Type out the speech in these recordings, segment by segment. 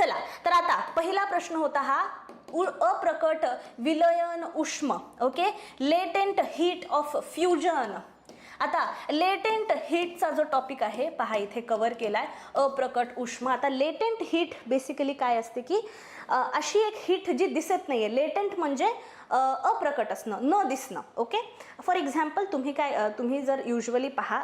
चला तर आता पहिला प्रश्न होता हा अप्रकट विलयन उष्म okay? Latent heat of fusion आता लेटेंट हीटचा जो टॉपिक आहे पहा इथे कवर केलाय अप्रकट उष्म. आता लेटेंट हीट बेसिकली काय असते की अशी एक हीट जी दिसत नाही आहे लेटेंट म्हणजे अप्रकट असणं न दिसणं ओके? फॉर एक्झाम्पल तुम्ही काय तुम्ही जर युजली पहा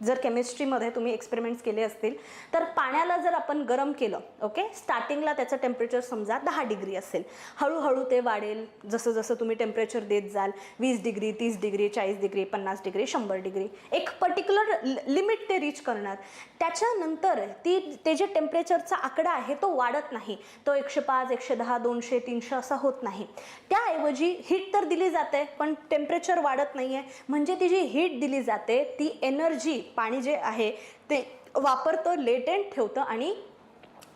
जर केमिस्ट्रीमध्ये तुम्ही एक्सपेरिमेंट्स केले असतील तर पाण्याला जर आपण गरम केलं ओके स्टार्टिंगला त्याचं टेम्परेचर समजा दहा डिग्री असेल. हळूहळू ते वाढेल. जसं जसं तुम्ही टेम्परेचर देत जाल वीस डिग्री तीस डिग्री चाळीस डिग्री पन्नास डिग्री शंभर डिग्री एक पर्टिक्युलर लिमिट ते रीच करणार. त्याच्यानंतर ती ते जे टेम्परेचरचा आकडा आहे तो वाढत नाही. तो एकशे पाच एकशे दहा दोनशे तीनशे असा होत नाही. त्याऐवजी हीट तर दिली जाते पण टेम्परेचर वाढत नाही आहे म्हणजे ती जी हीट दिली जाते ती एनर्जी पाणी जे आहे ते वापरतं लेटेंट ठेवतं आणि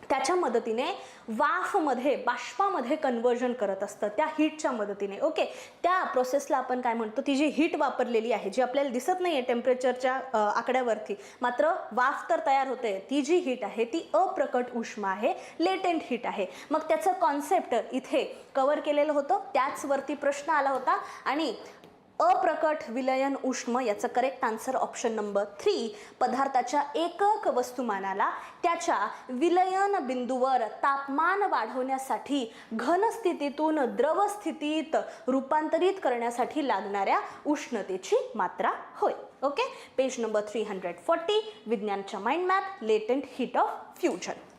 त्याच्या मदतीने वाफमध्ये बाष्पामध्ये कन्वर्जन करत असतं त्या हीटच्या मदतीने. ओके त्या प्रोसेसला आपण काय म्हणतो? ती जी हीट वापरलेली आहे जी आपल्याला दिसत नाही आहे टेम्परेचरच्या आकड्यावरती मात्र वाफ तर तयार होते. ती जी हीट आहे ती अप्रकट उष्मा आहे लेटेंट हीट आहे. मग त्याचं कॉन्सेप्ट इथे कवर केलेलं होतं. त्याचवरती प्रश्न आला होता आणि अप्रकट विलयन उष्म याचं correct answer option number three पदार्थाच्या एकक वस्तुमानाला त्याच्या विलयन बिंदूवर तापमान वाढवण्यासाठी घनस्थितीतून द्रवस्थितीत रूपांतरित करण्यासाठी लागणाऱ्या उष्णतेची मात्रा होय. Okay page number three hundred forty विज्ञानच्या mind map latent heat of fusion